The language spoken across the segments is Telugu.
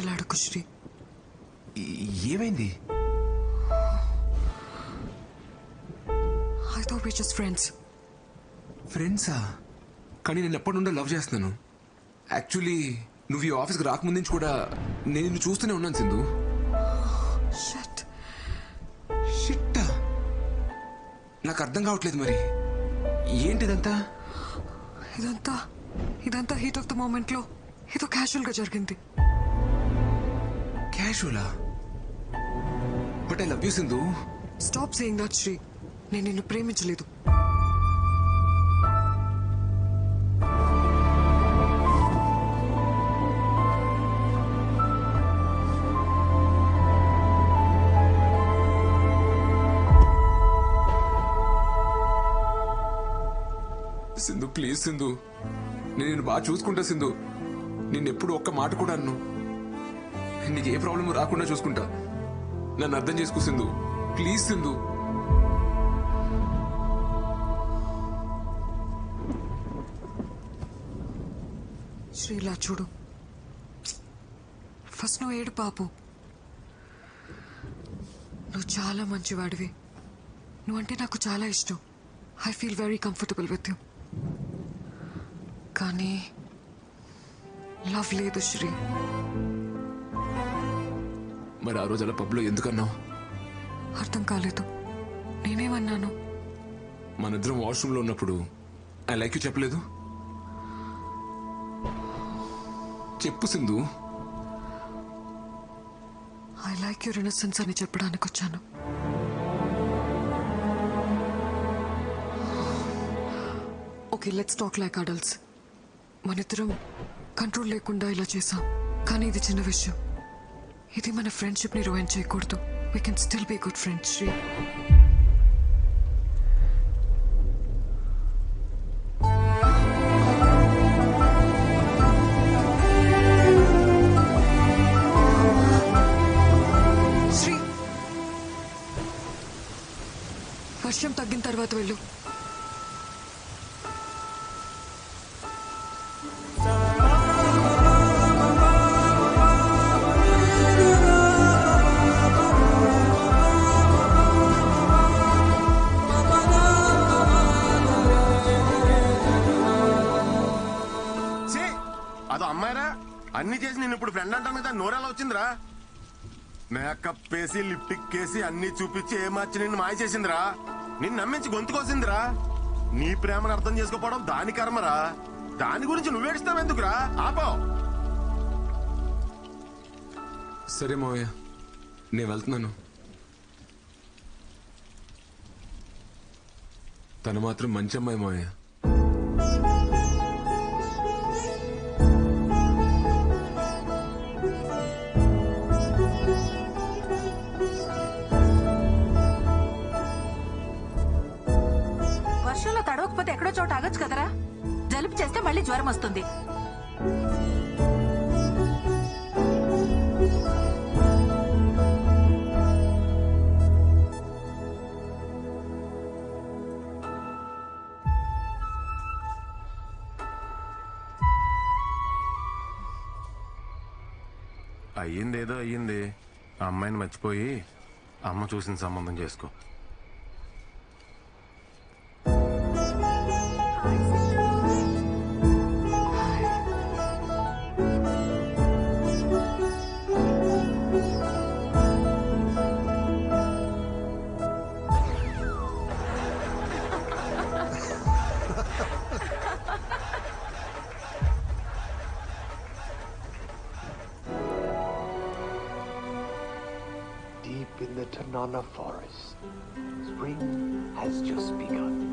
ఆటలాడకు శ్రీ. ఏమైంది? I thought we just friends ఫ్రెండ్సా? కానీ నేను ఎప్పటి నుండో లవ్ చేస్తున్నాను. యాక్చువల్లీ నువ్వు ఈ ఆఫీస్కి రాకముందు నుంచి కూడా నేను నిన్ను చూస్తూనే ఉన్నాను సింధు. షట్ షిట్టా నాకు అర్థం కావట్లేదు మరి. ఏంటిదంతా? ఇదంతా ఇదంతా హీట్ ఆఫ్ ద మూమెంట్లో ఏదో క్యాజువల్గా జరిగింది. క్యాషువలా but I love you Sindhu stop saying that Sri నేను నిన్ను ప్రేమించలేదు. సింధు ప్లీజ్ సింధు నేను బాగా చూసుకుంటా సింధు నిన్ను ఎప్పుడు ఒక్క మాట కూడా అన్ను. నీకు ఏ ప్రాబ్లం రాకుండా చూసుకుంటా. నన్ను అర్థం చేసుకో సింధు. ప్లీజ్ సింధు. శ్రీలా చూడు. ఫస్ట్ నువ్వు ఏడు పాపు. నువ్వు చాలా మంచివాడివి. నువ్వంటే నాకు చాలా ఇష్టం. I feel very comfortable with you కానీ లవ్ లేదు శ్రీ. మరి ఆ రోజు అలా పబ్లో ఎందుకన్నావు? అర్థం కాలేదు. నేనేమన్నాను? మన ఇద్దరం వాష్రూమ్లో ఉన్నప్పుడు ఐ లైక్ యూ చెప్పలేదు? చెప్పు Sindhu. I like your innocence అని చెప్పడానికి వచ్చాను. Okay let's talk like adults మన ఇద్దరం కంట్రోల్ లేకుండా ఇలా చేసాం కానీ ఇది చిన్న విషయం. ఇది మన ఫ్రెండ్షిప్ని రోయిన్ చేయకూడదు. We can still be good friends Sri Sri వర్షం తగ్గిన తర్వాత వెళ్ళు. వచ్చిందిరా. మేకప్ వేసి లిప్టిక్ వేసి అన్ని చూపించి ఏమార్చి నిన్ను మాయ చేసిందిరా. నిన్ను నమ్మించి గొంతుకొసిందిరా నీ ప్రేమను అర్థం చేసుకోపోవడం దాని కర్మరా. దాని గురించి నువ్వేడుస్తావు ఎందుకురా? ఆపో. సరే మావయ్య నేను వెళ్తున్నాను. తను మాత్రం మంచి అమ్మాయి మావయ్య. తాగొచ్చు కదరా? జలుబు చేస్తే మళ్ళీ జ్వరం వస్తుంది. అయ్యిందేదో అయ్యింది. ఆ అమ్మాయిని మర్చిపోయి అమ్మ చూసిన సంబంధం చేసుకో. on a forest. Spring has just begun.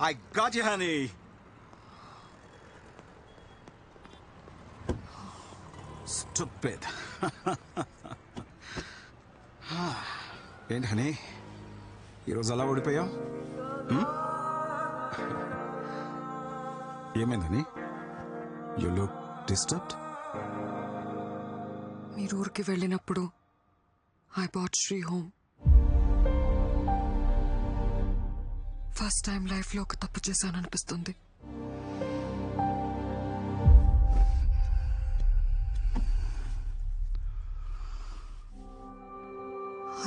I got you, honey. Stupid. ఏంటి హనీ? ఈరోజు అలా ఓడిపోయావు? ఏమైందని యు లుక్ డిస్టర్బ్డ్ మీరు ఊరికి వెళ్ళినప్పుడు I bought Sri home first time లైఫ్లో ఒక తప్పు చేశాననిపిస్తుంది.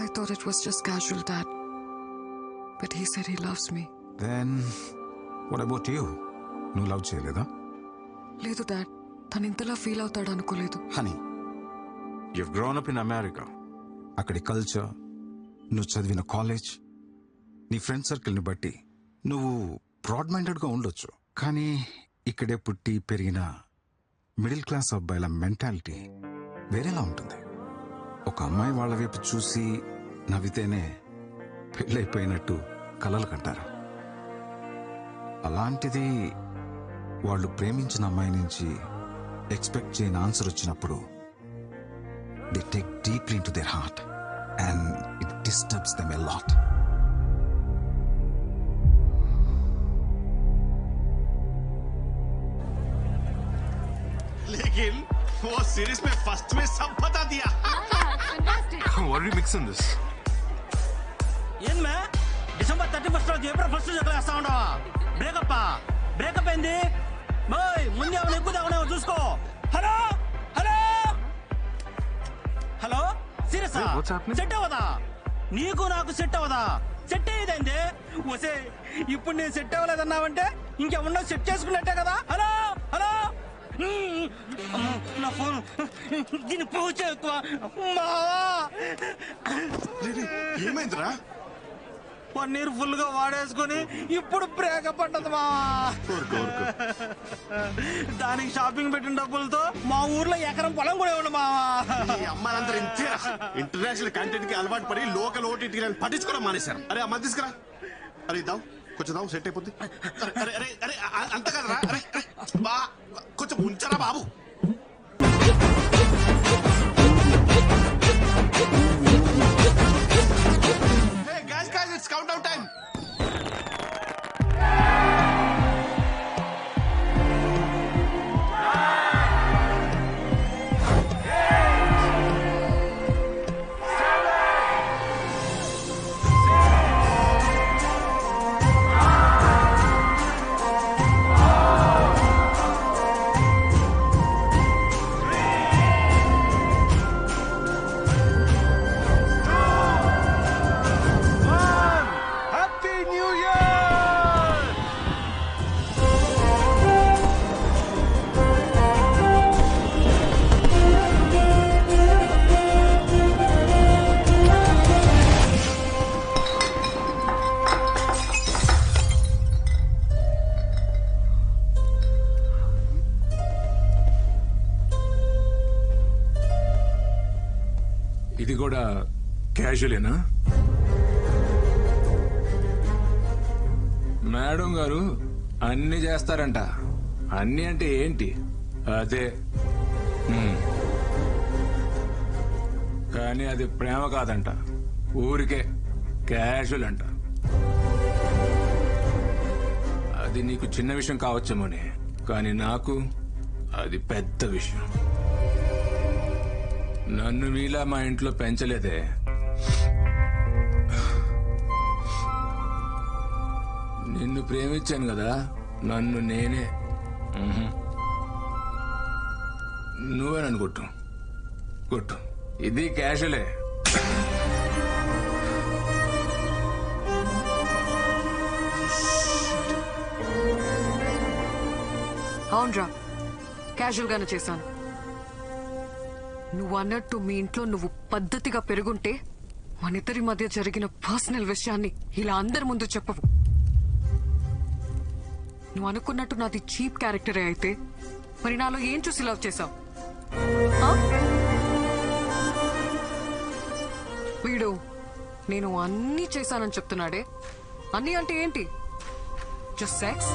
I thought it was just casual, Dad. But he said he loves me. Then what about you నువ్వు లవ్ చేయలేదా? లేదు డాడ్ తను ఇంతలా ఫీల్ అవుతాడు అనుకోలేదు. Honey you grown up in America అక్కడి కల్చర్ నువ్వు చదివిన కాలేజ్ నీ ఫ్రెండ్ సర్కిల్ని బట్టి నువ్వు బ్రాడ్ మైండెడ్గా ఉండొచ్చు. కానీ ఇక్కడే పుట్టి పెరిగిన మిడిల్ క్లాస్ అబ్బాయిల మెంటాలిటీ వేరేలా ఉంటుంది. ఒక అమ్మాయి వాళ్ళ వైపు చూసి నవ్వితేనే పెళ్ళైపోయినట్టు కలలు కంటారు అలాంటిది వాళ్ళు ప్రేమించిన అమ్మాయి నుంచి ఎక్స్పెక్ట్ చేయని ఆన్సర్ వచ్చినప్పుడు they take deeply into their heart and it disturbs them a lot लेकिन वो सीरीज में फर्स्ट में सब बता दिया What are you mixing this? ఏంది మే? డిసెంబర్ థర్టీ ఫస్ట్ రోజు ఏప్రిల్ ఫస్ట్ చెప్పలేస్తా ఉండవా బ్రేకప్ బ్రేకప్ ఏంది? బాయ్ ముందు ఏమైనా ఎక్కువ తాగునేమో చూసుకో. Hello hello hello serious Hey, what's happening? Set అవ్వదా? నీకు నాకు సెట్ అవ్వదా? సెట్ అయ్యేదండి వసే ఇప్పుడు నేను సెట్ అవ్వలేదన్నావంటే ఇంకేమన్నా సెట్ చేసుకున్నట్టే కదా? హలో నా ఫోన్. దీని పూజ ఎక్కువ మావా ఏమైందిరా? పన్నీర్ ఫుల్గా వాడేసుకుని ఇప్పుడు బ్రేకప్ పడ్డది మా. ఊరుకో ఊరుకో. దానికి షాపింగ్ పెట్టిన డబ్బులతో మా ఊర్లో ఎకరం పొలం కూడా ఇవ్వండి మావా అమ్మాయిలందరూ ఇంతేరా. ఇంటర్నేషనల్ కంటెంట్కి అలవాటు పడి లోకల్ ఓటీటీ పట్టించుకోవడం మానేశారు. అరే అమ్మ తీసుకురా. అరే ఇద్దాం. కొంచెం దాం సెట్ అయిపోద్ది. అరే అరే అరే అరే అంత కదరా. అరే అరే బా కొంచెం ఉంచరా బాబు? కూడా క్యాజువలేనా? మేడం గారు అన్ని చేస్తారంట. అన్ని అంటే ఏంటి? అదే. కానీ అది ప్రేమ కాదంట. ఊరికే క్యాజువల్ అంట. అది నీకు చిన్న విషయం కావచ్చేమోనే. కానీ నాకు అది పెద్ద విషయం. నన్ను మీలా మా ఇంట్లో పెంచలేదే. నిన్ను ప్రేమించాను కదా నన్ను నేనే. నువ్వే నన్ను కొట్టు కొట్టు ఇది క్యాషువలే అవునరా. క్యాజువల్ గానే చేశాను. నువ్వు అన్నట్టు మీ ఇంట్లో నువ్వు పద్ధతిగా పెరుగుంటే మన ఇద్దరి మధ్య జరిగిన పర్సనల్ విషయాన్ని ఇలా అందరి ముందు చెప్పవు. నువ్వు అనుకున్నట్టు నాది చీప్ క్యారెక్టరే అయితే మరి నాలో ఏం చూసి లవ్ చేశావు? వీడు నేను అన్నీ చేశానని చెప్తున్నాడే. అన్నీ అంటే ఏంటి? జస్ట్ సెక్స్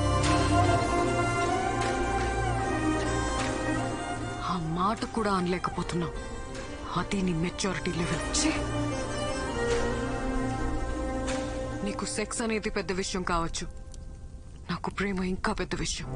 మాట కూడా అనలేకపోతున్నాం అది నీ మెచ్యూరిటీ లెవెల్ నీకు సెక్స్ అనేది పెద్ద విషయం కావచ్చు. నాకు ప్రేమ ఇంకా పెద్ద విషయం.